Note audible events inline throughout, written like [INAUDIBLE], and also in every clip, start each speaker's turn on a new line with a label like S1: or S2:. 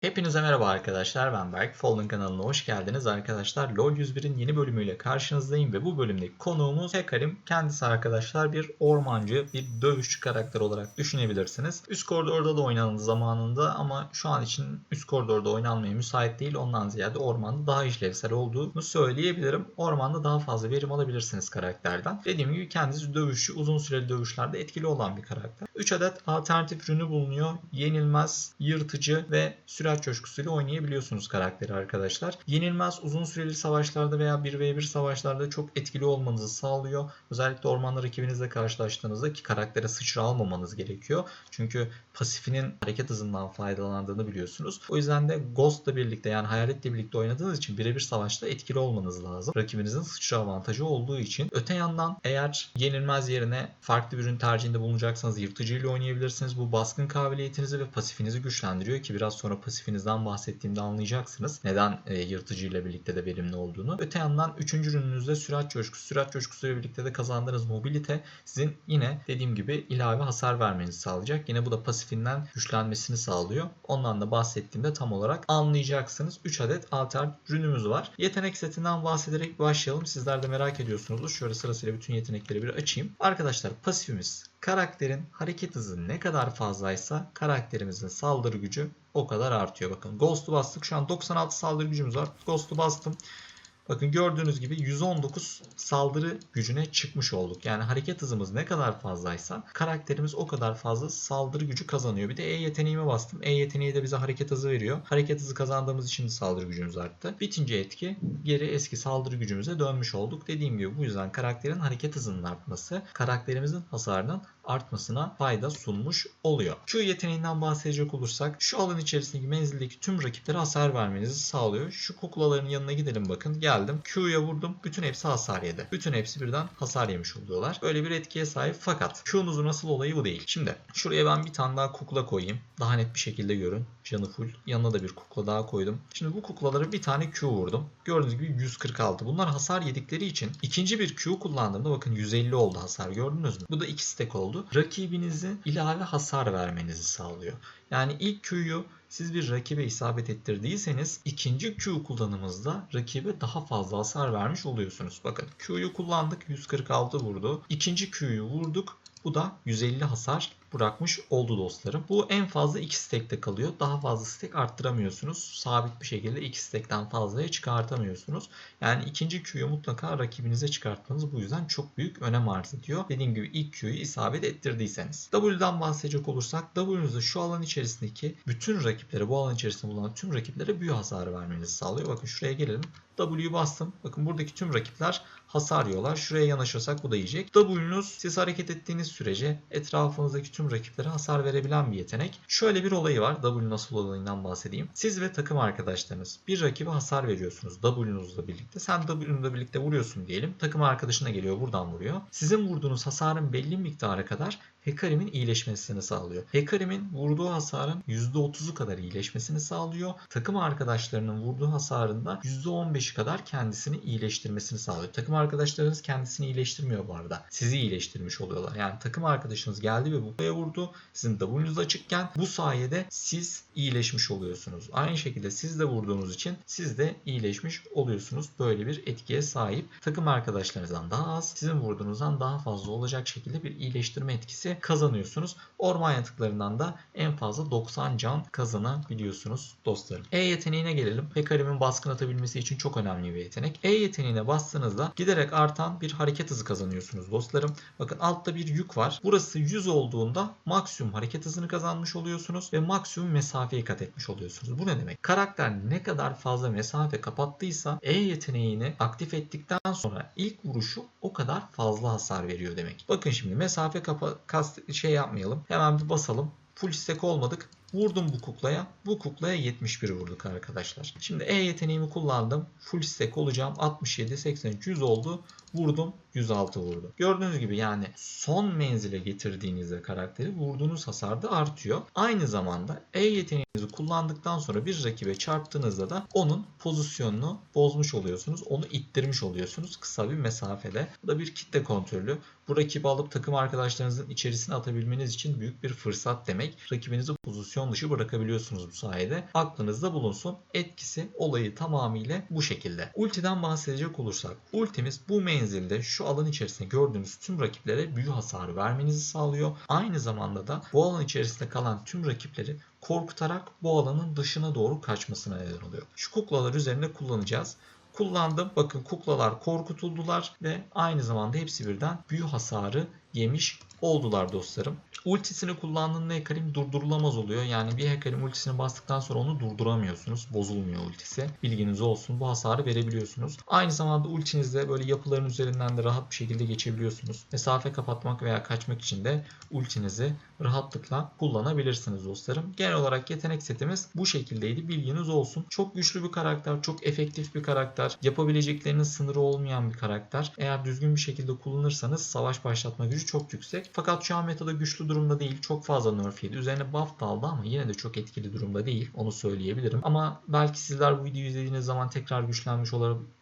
S1: Hepinize merhaba arkadaşlar ben Berk. Fallen kanalına hoş geldiniz arkadaşlar. LoL 101'in yeni bölümüyle karşınızdayım ve bu bölümdeki konuğumuz Hekarim. Kendisi arkadaşlar bir ormancı, bir dövüşçü karakter olarak düşünebilirsiniz. Üst koridorda da oynandı zamanında ama şu an için üst koridorda oynanmaya müsait değil. Ondan ziyade ormanda daha işlevsel olduğunu söyleyebilirim. Ormanda daha fazla verim alabilirsiniz karakterden. Dediğim gibi kendisi dövüşçü, uzun süreli dövüşlerde etkili olan bir karakter. 3 adet alternatif ürünü bulunuyor. Yenilmez, yırtıcı ve sürat coşkusuyla oynayabiliyorsunuz karakteri arkadaşlar. Yenilmez uzun süreli savaşlarda veya 1v1 savaşlarda çok etkili olmanızı sağlıyor. Özellikle ormanda rakibinizle karşılaştığınızda ki karaktere sıçra almamanız gerekiyor. Çünkü pasifinin hareket hızından faydalandığını biliyorsunuz. O yüzden de Ghost'la birlikte yani Hayalet'le birlikte oynadığınız için birebir savaşta etkili olmanız lazım. Rakibinizin sıçra avantajı olduğu için. Öte yandan eğer yenilmez yerine farklı bir ürün tercihinde bulunacaksanız yırtıcı ile oynayabilirsiniz. Bu baskın kabiliyetinizi ve pasifinizi güçlendiriyor ki biraz sonra pasifinizden bahsettiğimde anlayacaksınız. Neden e, yırtıcı birlikte de verimli olduğunu. Öte yandan üçüncü ürününüzde sürat coşkusu. Sürat coşkusuyla birlikte de kazandığınız mobilite sizin yine dediğim gibi ilave hasar vermenizi sağlayacak. Yine bu da pasifinden güçlenmesini sağlıyor. Ondan da bahsettiğimde tam olarak anlayacaksınız. 3 adet alternatif ürünümüz var. Yetenek setinden bahsederek başlayalım. Sizler de merak ediyorsunuzdur. Şöyle sırasıyla bütün yetenekleri bir açayım. Arkadaşlar pasifimiz karakterin hareket hızı ne kadar fazlaysa karakterimizin saldırı gücü o kadar artıyor. Bakın Ghost'u bastık. Şu an 96 saldırı gücümüz var. Ghost'u bastım. Bakın gördüğünüz gibi 119 saldırı gücüne çıkmış olduk. Yani hareket hızımız ne kadar fazlaysa karakterimiz o kadar fazla saldırı gücü kazanıyor. Bir de E yeteneğime bastım. E yeteneği de bize hareket hızı veriyor. Hareket hızı kazandığımız için saldırı gücümüz arttı. Bitince etki geri eski saldırı gücümüze dönmüş olduk. Dediğim gibi bu yüzden karakterin hareket hızının artması karakterimizin hasarının artmasına fayda sunmuş oluyor. Q yeteneğinden bahsedecek olursak şu alan içerisindeki menzildeki tüm rakiplere hasar vermenizi sağlıyor. Şu kuklaların yanına gidelim bakın. Geldim. Q'ya vurdum. Bütün hepsi hasar yedi. Bütün hepsi birden hasar yemiş oluyorlar. Böyle bir etkiye sahip fakat Q'nuzun asıl olayı bu değil. Şimdi şuraya ben bir tane daha kukla koyayım. Daha net bir şekilde görün. Canı full. Yanına da bir kukla daha koydum. Şimdi bu kuklalara bir tane Q vurdum. Gördüğünüz gibi 146. Bunlar hasar yedikleri için ikinci bir Q kullandığımda bakın 150 oldu hasar gördünüz mü? Bu da 2 stack oldu. Rakibinize ilave hasar vermenizi sağlıyor. Yani ilk Q'yu siz bir rakibe isabet ettirdiyseniz ikinci Q kullanımızda rakibe daha fazla hasar vermiş oluyorsunuz. Bakın Q'yu kullandık 146 vurdu. İkinci Q'yu vurduk. Bu da 150 hasar bırakmış oldu dostlarım. Bu en fazla 2 stack'te kalıyor. Daha fazla stack arttıramıyorsunuz. Sabit bir şekilde 2 stack'ten fazlaya çıkartamıyorsunuz. Yani ikinci Q'yu mutlaka rakibinize çıkartmanız bu yüzden çok büyük önem arz ediyor. Dediğim gibi ilk Q'yu isabet ettirdiyseniz. W'dan bahsedecek olursak W'nuzda şu alan içerisindeki bütün rakiplere, bu alan içerisinde bulunan tüm rakiplere büyü hasarı vermenizi sağlıyor. Bakın şuraya gelelim. W'yu bastım. Bakın buradaki tüm rakipler hasar yiyorlar. Şuraya yanaşırsak bu da yiyecek. W'nuz siz hareket ettiğiniz sürece etrafınızdaki tüm rakiplere hasar verebilen bir yetenek. Şöyle bir olayı var. W nasıl olayından bahsedeyim. Siz ve takım arkadaşlarınız bir rakibe hasar veriyorsunuz W'nuzla birlikte. Sen W'nuzla birlikte vuruyorsun diyelim. Takım arkadaşına geliyor buradan vuruyor. Sizin vurduğunuz hasarın belli miktarı kadar Hekarim'in iyileşmesini sağlıyor. Hekarim'in vurduğu hasarın %30'u kadar iyileşmesini sağlıyor. Takım arkadaşlarının vurduğu hasarın da %15'i kadar kendisini iyileştirmesini sağlıyor. Takım arkadaşlarınız kendisini iyileştirmiyor bu arada. Sizi iyileştirmiş oluyorlar. Yani takım arkadaşınız geldi ve buraya vurdu. Sizin W'nuz açıkken bu sayede siz iyileşmiş oluyorsunuz. Aynı şekilde siz de vurduğunuz için siz de iyileşmiş oluyorsunuz. Böyle bir etkiye sahip. Takım arkadaşlarınızdan daha az, sizin vurduğunuzdan daha fazla olacak şekilde bir iyileştirme etkisi kazanıyorsunuz. Orman yatıklarından da en fazla 90 can kazanabiliyorsunuz dostlarım. E yeteneğine gelelim. Hekarim'in baskın atabilmesi için çok önemli bir yetenek. E yeteneğine bastığınızda giderek artan bir hareket hızı kazanıyorsunuz dostlarım. Bakın altta bir yük var. Burası 100 olduğunda maksimum hareket hızını kazanmış oluyorsunuz ve maksimum mesafeyi kat etmiş oluyorsunuz. Bu ne demek? Karakter ne kadar fazla mesafe kapattıysa E yeteneğini aktif ettikten sonra ilk vuruşu o kadar fazla hasar veriyor demek. Bakın şimdi mesafe kapa kast şey yapmayalım. Hemen bir basalım. Full stack olmadık. Vurdum bu kuklaya. Bu kuklaya 71 vurduk arkadaşlar. Şimdi E yeteneğimi kullandım. Full stack olacağım. 67, 83, 100 oldu. Vurdum 106 vurdu. Gördüğünüz gibi yani son menzile getirdiğinizde karakteri vurduğunuz hasar da artıyor. Aynı zamanda E yeteneğinizi kullandıktan sonra bir rakibe çarptığınızda da onun pozisyonunu bozmuş oluyorsunuz. Onu ittirmiş oluyorsunuz kısa bir mesafede. Bu da bir kitle kontrolü. Bu rakibi alıp takım arkadaşlarınızın içerisine atabilmeniz için büyük bir fırsat demek. Rakibinizi pozisyon dışı bırakabiliyorsunuz bu sayede. Aklınızda bulunsun. Etkisi olayı tamamıyla bu şekilde. Ultiden bahsedecek olursak. Ultimiz bu menzilde şu alan içerisinde gördüğünüz tüm rakiplere büyü hasarı vermenizi sağlıyor. Aynı zamanda da bu alan içerisinde kalan tüm rakipleri korkutarak bu alanın dışına doğru kaçmasına neden oluyor. Şu kuklalar üzerinde kullanacağız. Kullandım. Bakın kuklalar korkutuldular ve aynı zamanda hepsi birden büyü hasarı yemiş oldular dostlarım. Ultisini kullandığında Hekarim durdurulamaz oluyor. Yani bir Hekarim ultisini bastıktan sonra onu durduramıyorsunuz. Bozulmuyor ultisi. Bilginiz olsun. Bu hasarı verebiliyorsunuz. Aynı zamanda ultinizde böyle yapıların üzerinden de rahat bir şekilde geçebiliyorsunuz. Mesafe kapatmak veya kaçmak için de ultinizi rahatlıkla kullanabilirsiniz dostlarım. Genel olarak yetenek setimiz bu şekildeydi. Bilginiz olsun. Çok güçlü bir karakter. Çok efektif bir karakter. Yapabileceklerinin sınırı olmayan bir karakter. Eğer düzgün bir şekilde kullanırsanız savaş başlatma gücü çok yüksek. Fakat şu an metada güçlü durumda değil. Çok fazla nerf yedi. Üzerine buff da aldı ama yine de çok etkili durumda değil. Onu söyleyebilirim. Ama belki sizler bu videoyu izlediğiniz zaman tekrar güçlenmiş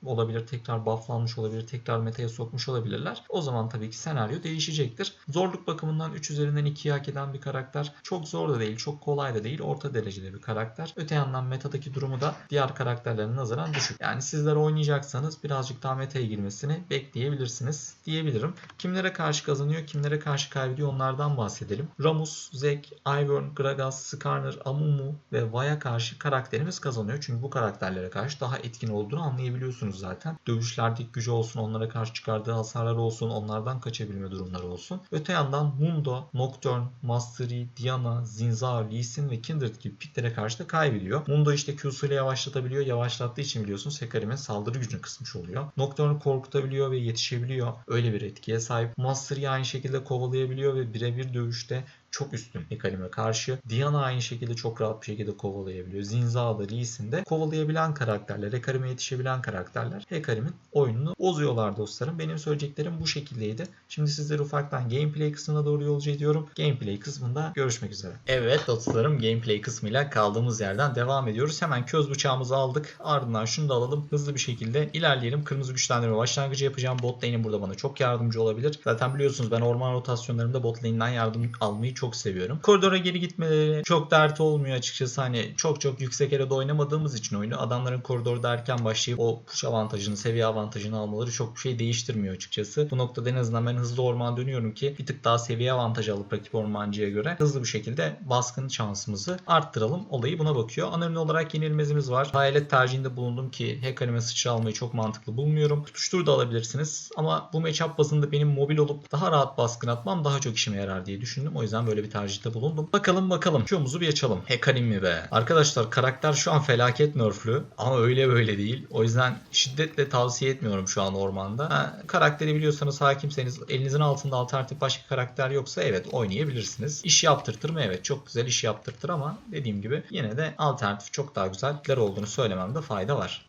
S1: olabilir. Tekrar bufflanmış olabilir. Tekrar metaya sokmuş olabilirler. O zaman tabii ki senaryo değişecektir. Zorluk bakımından 3 üzerinden 2'yi hak eden bir karakter. Çok zor da değil. Çok kolay da değil. Orta derecede bir karakter. Öte yandan metadaki durumu da diğer karakterlerin nazaran düşük. Yani sizler oynayacaksanız birazcık daha metaya girmesini bekleyebilirsiniz diyebilirim. Kimlere karşı kazanıyor, kimlere karşı kaybediyor onlardan bahsedelim. Ramus, Zek, Ivern, Gragas, Skarner, Amumu ve Vaya karşı karakterimiz kazanıyor. Çünkü bu karakterlere karşı daha etkin olduğunu anlayabiliyorsunuz zaten. Dövüşlerdeki gücü olsun, onlara karşı çıkardığı hasarlar olsun, onlardan kaçabilme durumları olsun. Öte yandan Mundo, Nocturne, Master Yi, Diana, Zinzao, Lee Sin ve Kindred gibi piklere karşı da kaybediyor. Mundo işte Q'suyla yavaşlatabiliyor. Yavaşlattığı için biliyorsunuz Hekarim'in saldırı gücünü kısmış oluyor. Nocturne korkutabiliyor ve yetişebiliyor. Öyle bir etkiye sahip. Master Yi aynı şekilde kovalayabiliyor ve birebir dövüşte çok üstün Hekarim'e karşı. Diana aynı şekilde çok rahat bir şekilde kovalayabiliyor. Zinza'da, Lee Sin de kovalayabilen karakterler, Hekarim'e yetişebilen karakterler Hekarim'in oyununu bozuyorlar dostlarım. Benim söyleyeceklerim bu şekildeydi. Şimdi sizleri ufaktan gameplay kısmına doğru yolcu ediyorum. Gameplay kısmında görüşmek üzere. Evet dostlarım gameplay kısmıyla kaldığımız yerden devam ediyoruz. Hemen köz bıçağımızı aldık. Ardından şunu da alalım. Hızlı bir şekilde ilerleyelim. Kırmızı güçlendirme başlangıcı yapacağım. Bot lane'im burada bana çok yardımcı olabilir. Zaten biliyorsunuz ben orman rotasyonlarımda bot lane'den yardım almayı çok seviyorum. Koridora geri gitmeleri çok dert olmuyor açıkçası. Hani çok çok yüksek erede oynamadığımız için oyunu adamların koridorda erken başlayıp o push avantajını, seviye avantajını almaları çok bir şey değiştirmiyor açıkçası. Bu noktada en azından ben hızlı orman dönüyorum ki bir tık daha seviye avantajı alıp rakip ormancıya göre hızlı bir şekilde baskın şansımızı arttıralım. Olayı buna bakıyor. Önemli olarak yenilmezimiz var. Hayalet tercihinde bulundum ki Hecarim'e sıçra almayı çok mantıklı bulmuyorum. Tutuştur da alabilirsiniz. Ama bu matchup bazında benim mobil olup daha rahat baskın atmam daha çok işime yarar diye düşündüm. O yüzden böyle bir tercihte bulundum. Bakalım bakalım. Q'muzu bir açalım. Hekarim mi be? Arkadaşlar karakter şu an felaket nerflü ama öyle böyle değil. O yüzden şiddetle tavsiye etmiyorum şu an ormanda. Ha, karakteri biliyorsanız hakimseniz elinizin altında alternatif başka karakter yoksa evet oynayabilirsiniz. İş yaptırtır mı? Evet çok güzel iş yaptırtır ama dediğim gibi yine de alternatif çok daha güzeller olduğunu söylememde fayda var.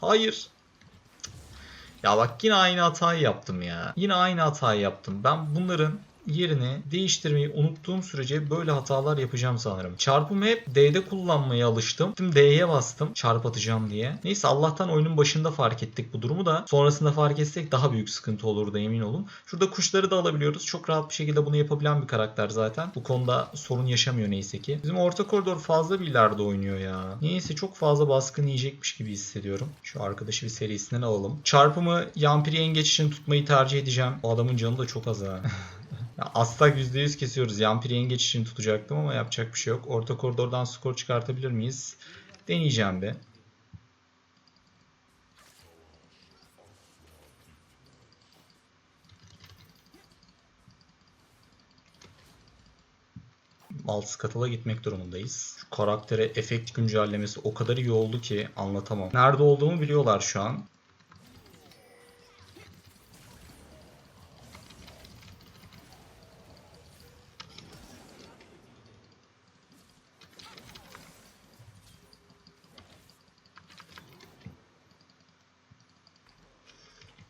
S1: Hayır. Ya bak yine aynı hatayı yaptım ya. Yine aynı hatayı yaptım. Ben bunların yerini değiştirmeyi unuttuğum sürece böyle hatalar yapacağım sanırım. Çarpımı hep D'de kullanmaya alıştım. Şimdi D'ye bastım çarp atacağım diye. Neyse Allah'tan oyunun başında fark ettik bu durumu da. Sonrasında fark etsek daha büyük sıkıntı olurdu emin olun. Şurada kuşları da alabiliyoruz. Çok rahat bir şekilde bunu yapabilen bir karakter zaten. Bu konuda sorun yaşamıyor neyse ki. Bizim orta koridor fazla bir ileride oynuyor ya. Neyse çok fazla baskın yiyecekmiş gibi hissediyorum. Şu arkadaşı bir serisinden alalım. Çarpımı Yampiri yengeç için tutmayı tercih edeceğim. O adamın canı da çok az ha. [LAUGHS] Ya Astak %100 kesiyoruz. Yampiri yengeç için tutacaktım ama yapacak bir şey yok. Orta koridordan skor çıkartabilir miyiz? Deneyeceğim bir. alt skatala gitmek durumundayız. Şu karaktere efekt güncellemesi o kadar iyi oldu ki anlatamam. Nerede olduğumu biliyorlar şu an.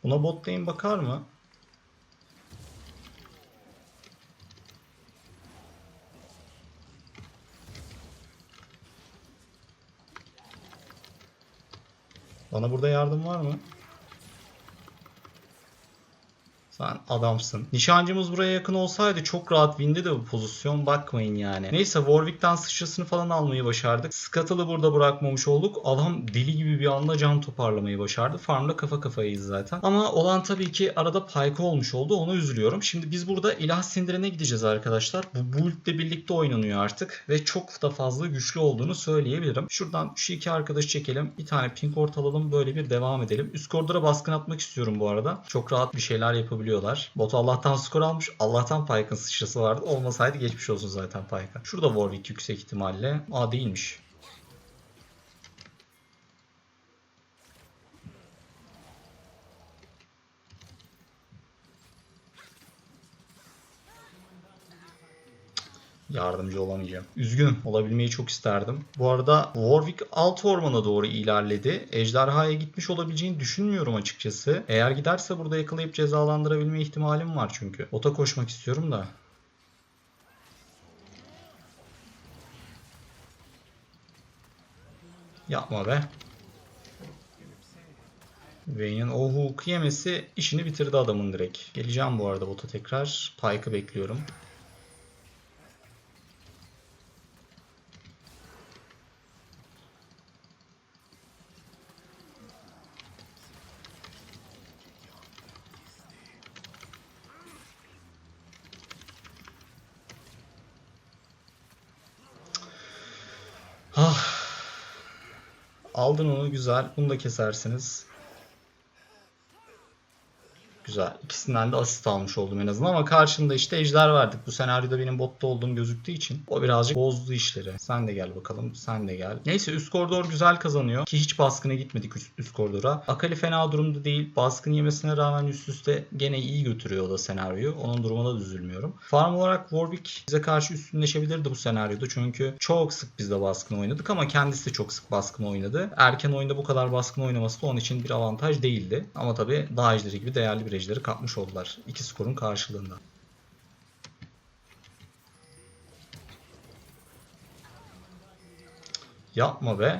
S1: Buna bot lane bakar mı? Bana burada yardım var mı? Sen adamsın. Nişancımız buraya yakın olsaydı çok rahat windi de bu pozisyon. Bakmayın yani. Neyse Warwick'ten sıçrasını falan almayı başardık. Scuttle'ı burada bırakmamış olduk. Adam deli gibi bir anda can toparlamayı başardı. Farmda kafa kafayız zaten. Ama olan tabii ki arada Pyke olmuş oldu. Ona üzülüyorum. Şimdi biz burada ilah sindirene gideceğiz arkadaşlar. Bu build'le birlikte oynanıyor artık. Ve çok da fazla güçlü olduğunu söyleyebilirim. Şuradan şu iki arkadaşı çekelim. Bir tane pink ort alalım. Böyle bir devam edelim. Üst koridora baskın atmak istiyorum bu arada. Çok rahat bir şeyler yapabiliyorlar. Bot Allah'tan skor almış. Allah'tan Pyke'ın sıçrası vardı. Olmasaydı geçmiş olsun zaten Pyke'a. Şurada Warwick yüksek ihtimalle. Aa değilmiş. Yardımcı olamayacağım. Üzgünüm. Olabilmeyi çok isterdim. Bu arada Warwick alt ormana doğru ilerledi. Ejderhaya gitmiş olabileceğini düşünmüyorum açıkçası. Eğer giderse burada yakalayıp cezalandırabilme ihtimalim var çünkü. Ota koşmak istiyorum da. Yapma be. Vayne'in o hook'u yemesi işini bitirdi adamın direkt. Geleceğim bu arada bota tekrar. Pike'ı bekliyorum. Aldın onu güzel. Bunu da kesersiniz. Güzel. İkisinden de asist almış oldum en azından ama karşında işte ejder verdik. Bu senaryoda benim botta olduğum gözüktüğü için o birazcık bozdu işleri. Sen de gel bakalım. Sen de gel. Neyse üst koridor güzel kazanıyor. Ki hiç baskına gitmedik üst, üst koridora. Akali fena durumda değil. Baskın yemesine rağmen üst üste gene iyi götürüyor o da senaryoyu. Onun durumuna da üzülmüyorum. Farm olarak Warwick bize karşı üstünleşebilirdi bu senaryoda. Çünkü çok sık biz de baskın oynadık ama kendisi de çok sık baskın oynadı. Erken oyunda bu kadar baskın oynaması da onun için bir avantaj değildi. Ama tabii daha ejderi gibi değerli bir ejderi kapmış oldular. İki skorun karşılığında. Yapma be.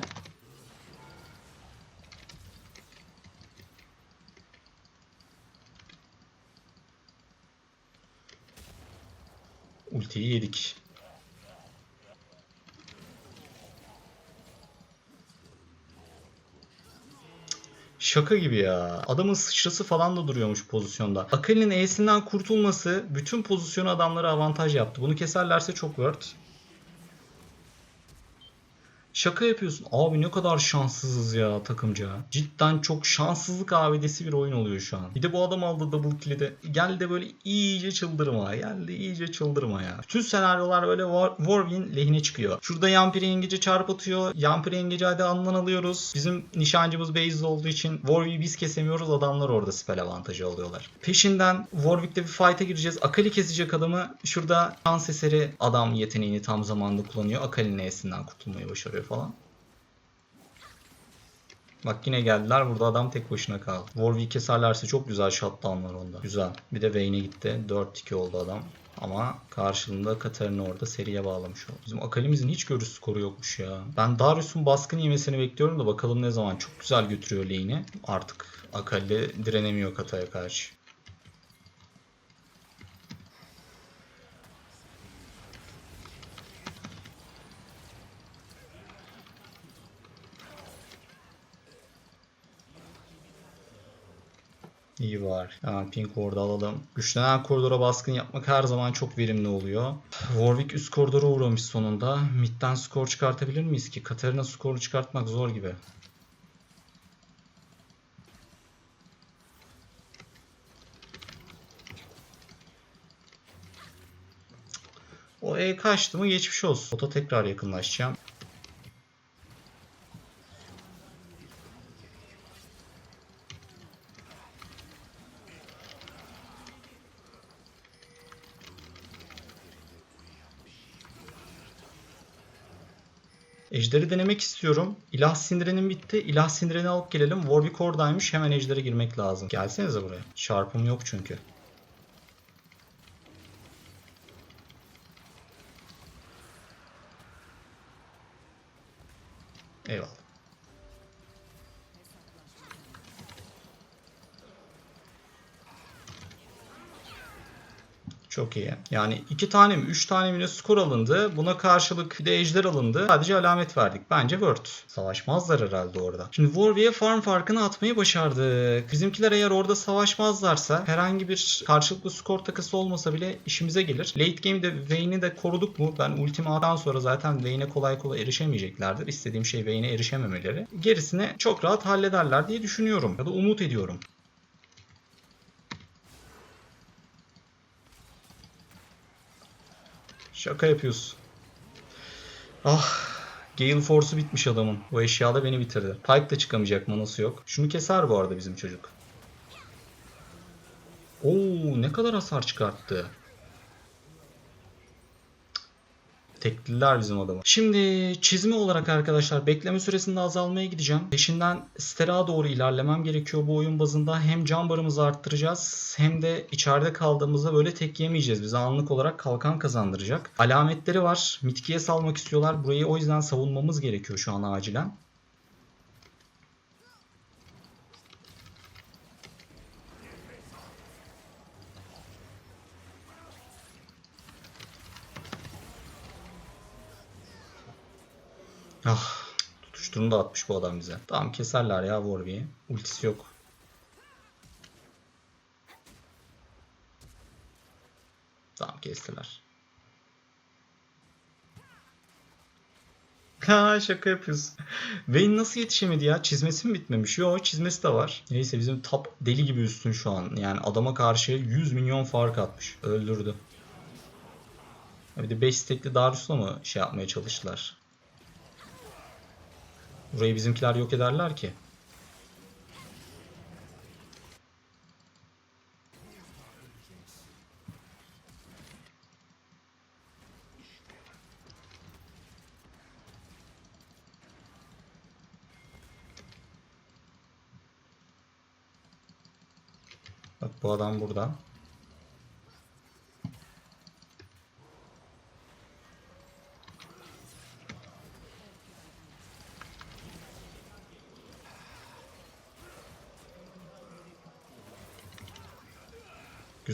S1: Ultiyi yedik. Şaka gibi ya. Adamın sıçrası falan da duruyormuş pozisyonda. Akali'nin E'sinden kurtulması bütün pozisyonu adamlara avantaj yaptı. Bunu keserlerse çok worth. Şaka yapıyorsun. Abi ne kadar şanssızız ya takımca. Cidden çok şanssızlık abidesi bir oyun oluyor şu an. Bir de bu adam aldı double kill'i de. Gel de böyle iyice çıldırma. Gel de iyice çıldırma ya. Tüm senaryolar böyle War, Warwin lehine çıkıyor. Şurada Yampiri yengeci çarp atıyor. Yampiri yengeci hadi andan alıyoruz. Bizim nişancımız base'de olduğu için Warwick'i biz kesemiyoruz. Adamlar orada spell avantajı alıyorlar. Peşinden Warwick'le bir fight'a gireceğiz. Akali kesecek adamı. Şurada şans eseri adam yeteneğini tam zamanında kullanıyor. Akali'nin E'sinden kurtulmayı başarıyor falan. Bak yine geldiler. Burada adam tek başına kaldı. Warwick'i keserlerse çok güzel shutdown onda. Güzel. Bir de Vayne'e gitti. 4-2 oldu adam. Ama karşılığında Katarina orada seriye bağlamış oldu. Bizim Akali'mizin hiç görüş skoru yokmuş ya. Ben Darius'un baskın yemesini bekliyorum da bakalım ne zaman. Çok güzel götürüyor lane'i. Artık Akali direnemiyor Kata'ya karşı. İyi var. Hemen pink orada alalım. Güçlenen koridora baskın yapmak her zaman çok verimli oluyor. Warwick üst koridora uğramış sonunda. Mid'den skor çıkartabilir miyiz ki? Katarina skoru çıkartmak zor gibi. O E kaçtı mı geçmiş olsun. Ota tekrar yakınlaşacağım. Ejderi denemek istiyorum. İlah sindirenim bitti. İlah sindireni alıp gelelim. Warwick oradaymış. Hemen ejdere girmek lazım. Gelsenize buraya. Çarpım yok çünkü. Eyvallah. Çok iyi. Yani iki tane mi, üç tane mi ne skor alındı. Buna karşılık bir de ejder alındı. Sadece alamet verdik. Bence Word. Savaşmazlar herhalde orada. Şimdi Warwick'e farm farkını atmayı başardık. Bizimkiler eğer orada savaşmazlarsa herhangi bir karşılıklı skor takısı olmasa bile işimize gelir. Late game'de Vayne'i de koruduk mu? Ben ultimadan sonra zaten Vayne'e kolay kolay erişemeyeceklerdir. İstediğim şey Vayne'e erişememeleri. Gerisini çok rahat hallederler diye düşünüyorum. Ya da umut ediyorum. Şaka yapıyorsun. Ah. Gale Force'u bitmiş adamın. Bu eşya da beni bitirdi. Pike da çıkamayacak manası yok. Şunu keser bu arada bizim çocuk. Oo ne kadar hasar çıkarttı. Tekliler bizim adamı. Şimdi çizme olarak arkadaşlar bekleme süresinde azalmaya gideceğim. Peşinden Stera doğru ilerlemem gerekiyor bu oyun bazında. Hem can barımızı arttıracağız hem de içeride kaldığımızda böyle tek yemeyeceğiz. Bize anlık olarak kalkan kazandıracak. Alametleri var. Mitkiye salmak istiyorlar. Burayı o yüzden savunmamız gerekiyor şu an acilen. Ah, tutuşturunu da atmış bu adam bize. Tamam keserler ya Warwick'i. Ultisi yok. Tamam kestiler. [LAUGHS] Ha şaka yapıyorsun. [LAUGHS] Vayne nasıl yetişemedi ya? Çizmesi mi bitmemiş? Yo çizmesi de var. Neyse bizim top deli gibi üstün şu an. Yani adama karşı 100 milyon fark atmış. Öldürdü. Bir de 5 stekli Darius'la mı şey yapmaya çalıştılar? Burayı bizimkiler yok ederler ki. Bak bu adam burada.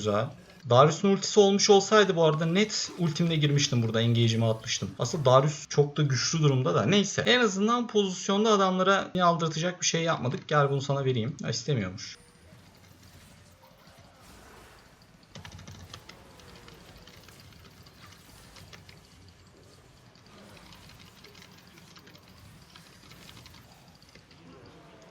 S1: Güzel. Darius'un ultisi olmuş olsaydı bu arada net ultimle girmiştim burada. Engage'imi atmıştım. Aslında Darius çok da güçlü durumda da. Neyse. En azından pozisyonda adamlara aldırtacak bir şey yapmadık. Gel bunu sana vereyim. Ha, istemiyormuş.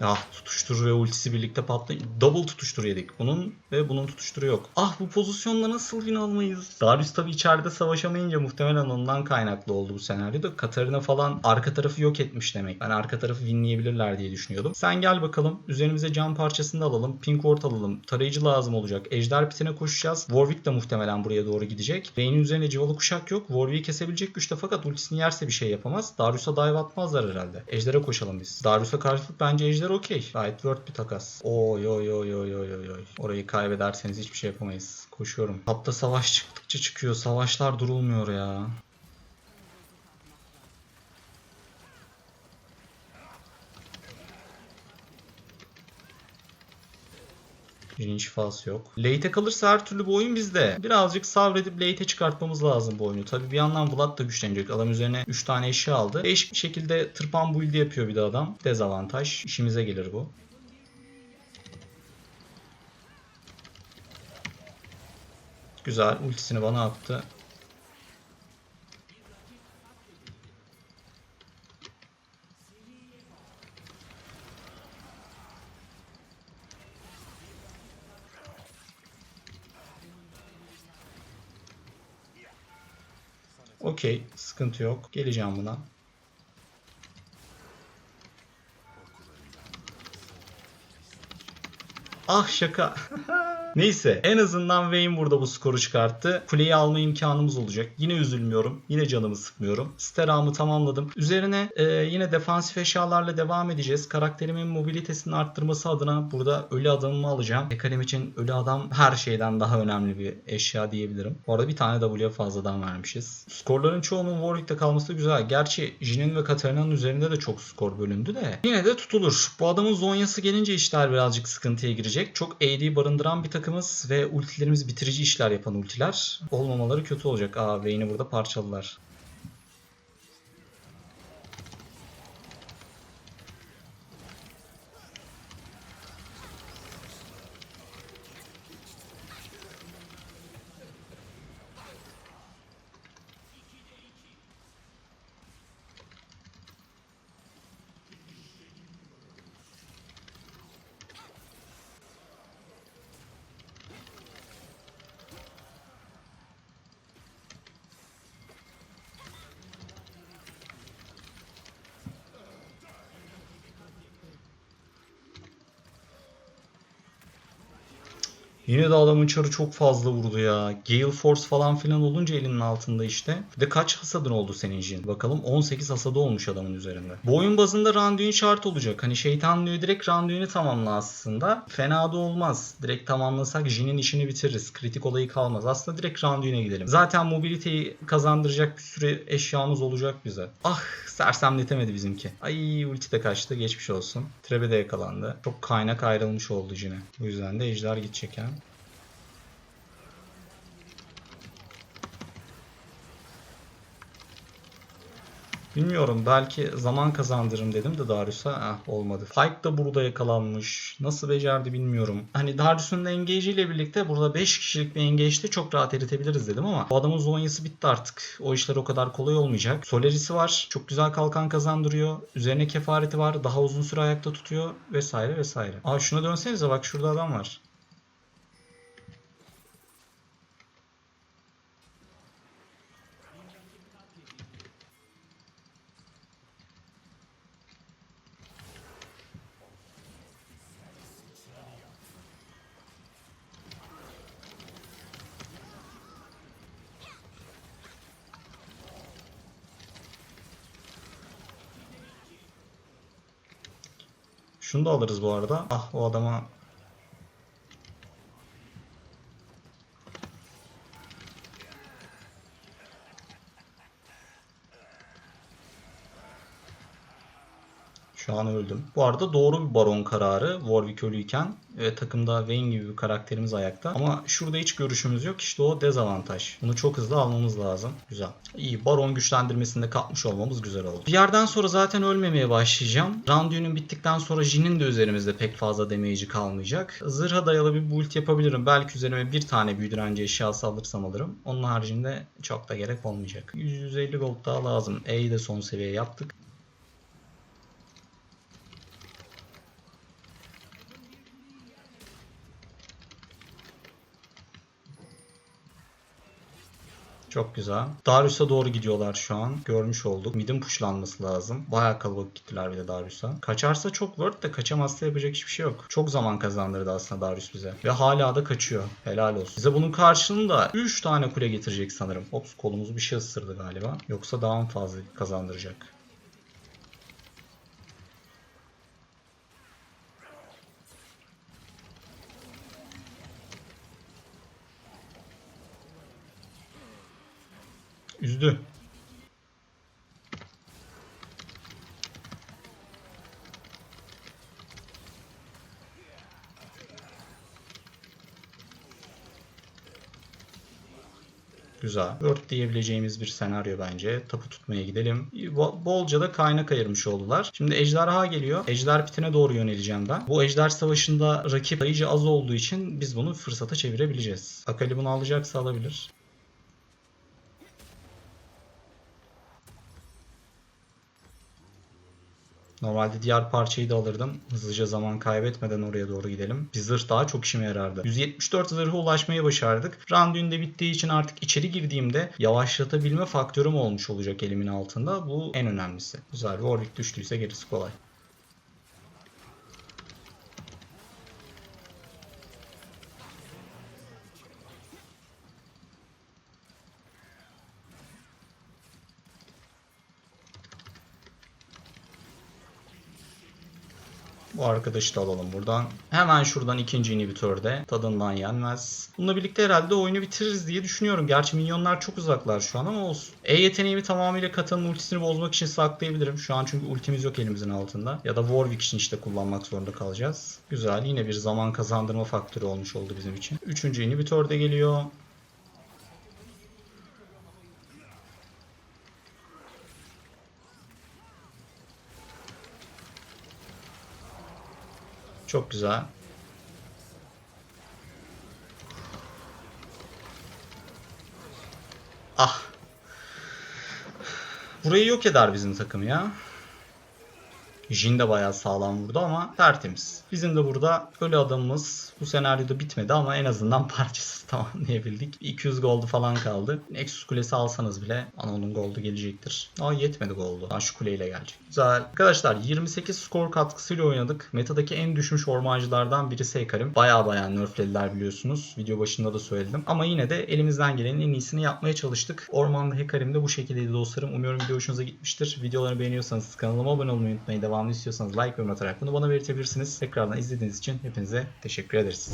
S1: Ah tutuştur ve ultisi birlikte patlayın. Double tutuştur yedik. Bunun ve bunun tutuşturu yok. Ah bu pozisyonla nasıl win almayız? Darius tabi içeride savaşamayınca muhtemelen ondan kaynaklı oldu bu senaryoda. Katarina falan arka tarafı yok etmiş demek. Ben arka tarafı winleyebilirler diye düşünüyordum. Sen gel bakalım. Üzerimize cam parçasını da alalım. Pink ward alalım. Tarayıcı lazım olacak. Ejder pitine koşacağız. Warwick de muhtemelen buraya doğru gidecek. Vayne'in üzerine civalı kuşak yok. Warwick'i kesebilecek güçte fakat ultisini yerse bir şey yapamaz. Darius'a dive atmazlar herhalde. Ejder'e koşalım biz. Darius'a karşılık bence Ejder okey. Gayet word bir takas. Oy oy oy oy oy oy. Orayı kaybederseniz hiçbir şey yapamayız. Koşuyorum. Hatta savaş çıktıkça çıkıyor. Savaşlar durulmuyor ya. Birinci şifası yok. Late'e kalırsa her türlü bu oyun bizde. Birazcık sabredip late'e çıkartmamız lazım bu oyunu. Tabi bir yandan Vlad da güçlenecek. Adam üzerine 3 tane eşya aldı. Değişik bir şekilde tırpan build yapıyor bir de adam. Dezavantaj. İşimize gelir bu. Güzel. Ultisini bana attı. Okey. Sıkıntı yok. Geleceğim buna. Ah şaka. [LAUGHS] Neyse en azından Vayne burada bu skoru çıkarttı. Kuleyi alma imkanımız olacak. Yine üzülmüyorum. Yine canımı sıkmıyorum. Steramı tamamladım. Üzerine e, yine defansif eşyalarla devam edeceğiz. Karakterimin mobilitesini arttırması adına burada ölü adamımı alacağım. Ekalim için ölü adam her şeyden daha önemli bir eşya diyebilirim. Bu arada bir tane W'ye fazladan vermişiz. Skorların çoğunun Warwick'te kalması güzel. Gerçi Jin'in ve Katarina'nın üzerinde de çok skor bölündü de. Yine de tutulur. Bu adamın zonyası gelince işler birazcık sıkıntıya girecek. Çok AD barındıran bir takımız ve ultilerimiz bitirici işler yapan ultiler. Olmamaları kötü olacak. Aa Vayne'i burada parçaladılar. Yine de adamın çarı çok fazla vurdu ya. Gale Force falan filan olunca elinin altında işte. Bir de kaç hasadın oldu senin Jin? Bakalım 18 hasadı olmuş adamın üzerinde. Bu oyun bazında Randuin şart olacak. Hani şeytan diyor direkt Randuin'i tamamla aslında. Fena da olmaz. Direkt tamamlasak Jin'in işini bitiririz. Kritik olayı kalmaz. Aslında direkt Randuin'e gidelim. Zaten mobiliteyi kazandıracak bir sürü eşyamız olacak bize. Ah sersemletemedi bizimki. Ay ulti de kaçtı. Geçmiş olsun. Trebe de yakalandı. Çok kaynak ayrılmış oldu Jin'e. Bu yüzden de ejder gidecek ha. Bilmiyorum belki zaman kazandırırım dedim de Darius'a ah, olmadı. Fight da burada yakalanmış. Nasıl becerdi bilmiyorum. Hani Darius'un engage ile birlikte burada 5 kişilik bir engage'de çok rahat eritebiliriz dedim ama bu adamın zonyası bitti artık. O işler o kadar kolay olmayacak. Solaris'i var. Çok güzel kalkan kazandırıyor. Üzerine kefareti var. Daha uzun süre ayakta tutuyor vesaire vesaire. Aa şuna dönsenize bak şurada adam var. Şunu da alırız bu arada. Ah o adama An öldüm. Bu arada doğru bir baron kararı Warwick ölüyken ve takımda Vayne gibi bir karakterimiz ayakta. Ama şurada hiç görüşümüz yok. İşte o dezavantaj. Bunu çok hızlı almamız lazım. Güzel. İyi. Baron güçlendirmesinde kapmış olmamız güzel oldu. Bir yerden sonra zaten ölmemeye başlayacağım. Randuin'in bittikten sonra Jin'in de üzerimizde pek fazla damage'i kalmayacak. Zırha dayalı bir build yapabilirim. Belki üzerime bir tane büyü direnci eşyası alırsam alırım. Onun haricinde çok da gerek olmayacak. 150 gold daha lazım. E'yi de son seviye yaptık. Çok güzel. Darius'a doğru gidiyorlar şu an. Görmüş olduk. Mid'in pushlanması lazım. Bayağı kalabalık gittiler bir de Darius'a. Kaçarsa çok word de kaçamazsa yapacak hiçbir şey yok. Çok zaman kazandırdı aslında Darius bize. Ve hala da kaçıyor. Helal olsun. Bize bunun karşılığında 3 tane kule getirecek sanırım. Ops kolumuzu bir şey ısırdı galiba. Yoksa daha mı fazla kazandıracak? Üzdü. Güzel. Word diyebileceğimiz bir senaryo bence. Tapu tutmaya gidelim. Bo- Bolca da kaynak ayırmış oldular. Şimdi ejderha geliyor. Ejder pitine doğru yöneleceğim ben. Bu ejder savaşında rakip sayıcı az olduğu için biz bunu fırsata çevirebileceğiz. Akali bunu alacaksa alabilir. Normalde diğer parçayı da alırdım. Hızlıca zaman kaybetmeden oraya doğru gidelim. Bir zırh daha çok işime yarardı. 174 zırha ulaşmayı başardık. Randuin de bittiği için artık içeri girdiğimde yavaşlatabilme faktörüm olmuş olacak elimin altında. Bu en önemlisi. Güzel. Warwick düştüyse gerisi kolay. Bu arkadaşı da alalım buradan. Hemen şuradan ikinci inhibitörde. Tadından yenmez. Bununla birlikte herhalde oyunu bitiririz diye düşünüyorum. Gerçi minyonlar çok uzaklar şu an ama olsun. E yeteneğimi tamamıyla Katan'ın ultisini bozmak için saklayabilirim. Şu an çünkü ultimiz yok elimizin altında. Ya da Warwick için işte kullanmak zorunda kalacağız. Güzel. Yine bir zaman kazandırma faktörü olmuş oldu bizim için. Üçüncü inhibitör de geliyor. Çok güzel. Ah. Burayı yok eder bizim takım ya. Jin de bayağı sağlam vurdu ama tertemiz. Bizim de burada ölü adamımız bu senaryoda bitmedi ama en azından [LAUGHS] parçasız tamamlayabildik. 200 goldu falan kaldı. Nexus kulesi alsanız bile Anon'un goldu gelecektir. Ama yetmedi goldu. Daha şu kuleyle gelecek. Güzel. Arkadaşlar 28 skor katkısıyla oynadık. Metadaki en düşmüş ormancılardan birisi Hekarim. Baya baya nerflediler biliyorsunuz. Video başında da söyledim. Ama yine de elimizden gelenin en iyisini yapmaya çalıştık. Ormanda Hekarim de bu şekildeydi dostlarım. Umuyorum video hoşunuza gitmiştir. Videolarımı beğeniyorsanız kanalıma abone olmayı unutmayın. Devamlı istiyorsanız like ve yorum atarak bunu bana belirtebilirsiniz. Tekrardan izlediğiniz için hepinize teşekkür ederiz.